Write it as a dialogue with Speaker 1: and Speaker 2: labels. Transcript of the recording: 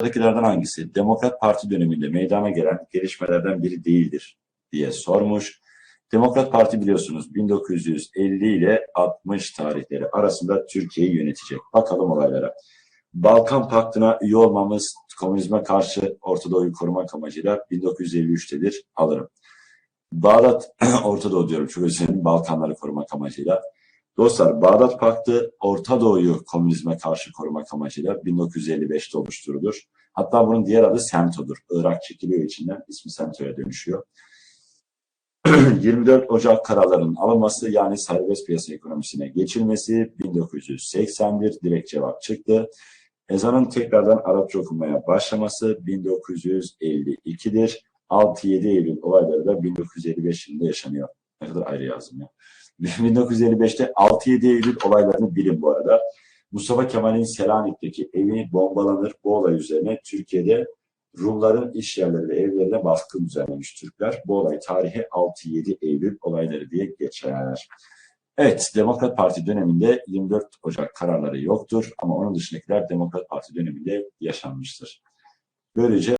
Speaker 1: Aşağıdakilerden hangisi Demokrat Parti döneminde meydana gelen gelişmelerden biri değildir diye sormuş. Demokrat Parti biliyorsunuz 1950 ile 60 tarihleri arasında Türkiye'yi yönetecek. Bakalım olaylara. Balkan Paktı'na üye olmamız komünizme karşı Orta Doğu'yu korumak amacıyla 1953'tedir. Alırım. Bağdat, Orta Doğu diyorum özür dilerim, Balkanları korumak amacıyla. Dostlar Bağdat Paktı Orta Doğu'yu komünizme karşı korumak amacıyla 1955'te oluşturulur. Hatta bunun diğer adı Semto'dur. Irak çekiliyor içinden ismi Semto'ya dönüşüyor. 24 Ocak kararlarının alınması yani serbest piyasa ekonomisine geçilmesi 1981 direkt cevap çıktı. Ezanın tekrardan Arapça okunmaya başlaması 1952'dir. 6-7 Eylül olayları da 1955 yılında yaşanıyor. Ne kadar ayrı yazdım ya. 1955'te 6-7 Eylül olaylarını bilin bu arada. Mustafa Kemal'in Selanik'teki evi bombalanır. Bu olay üzerine Türkiye'de Rumların iş yerleri ve evlerine baskın düzenlemiş Türkler. Bu olay tarihe 6-7 Eylül olayları diye geçer. Evet, Demokrat Parti döneminde 24 Ocak kararları yoktur ama onun dışındakiler Demokrat Parti döneminde yaşanmıştır. Böylece